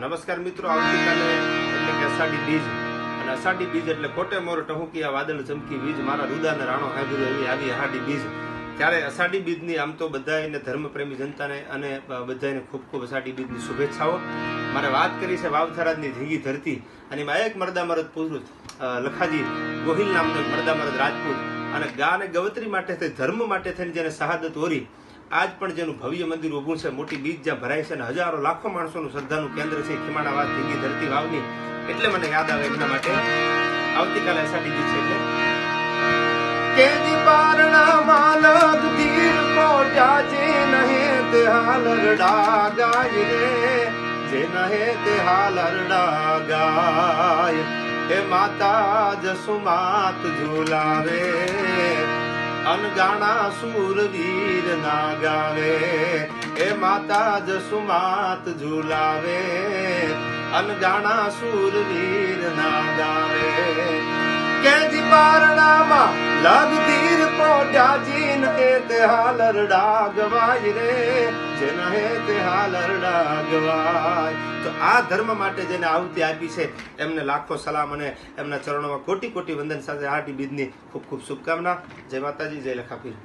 નમસ્કાર મિત્રો, આવતીકાલે એટલે કે અષાઢી બીજ. અને અષાઢી બીજ એટલે કોટે મોર આ વાદળ ચમકી વીજ, મારા રુદાને રાણો હાજર એવી આવી અષાઢી બીજ. ત્યારે અષાઢી બીજની આમ તો બધાને ધર્મપ્રેમી જનતાને અને બધાને ખૂબ ખૂબ અષાઢી બીજની શુભેચ્છાઓ. મારે વાત કરી છે વાવથરાજની ધીંગી ધરતી. અને એમાં એક મરદા મરદ પુરુષ લખાજી ગોહિલ નામનો મરદા મરદ રાજપૂત. અને ગા અને ગવત્રી માટે થઈ ધર્મ માટે થઈને જેને શહાદત ઓરી આજ પણ જેનું ભવ્ય મંદિર ઊભું છે, મોટી બીજ જ્યાં ભરાય છે અને હજારો લાખો માણસોનું શ્રદ્ધાનું કેન્દ્ર છે ખીમાણાવાદ ધીંગી ધરતી વાવની. એટલે મને યાદ આવે એમના માટે. આવતીકાલે અષાઢી બીજ છે એટલે. પારણા માલક ધીર કોટ્યા જે નહે તે હાલ રડા ગાય રે. જે નહે તે હાલ રડા ગાય હે માતા જસુમાત ઝુલાવે. અનગાણા સુરવીર ના ગાવે એ માતા જસુમાત ઝુલાવે. અનગાણા સુરવીર ના ગાવે કેજી પારણામાં લગતી તે હાલર ડાગવાય રે જે નહે તે હાલરડા ગવાય તો આ ધર્મ માટે જેને આવતી આપી છે, એમને લાખો સલામ અને એમના ચરણોમાં કોટી કોટી વંદન સાથે આટી બીજની ખૂબ ખૂબ શુભકામના. જય માતાજી, જય લખાપીર.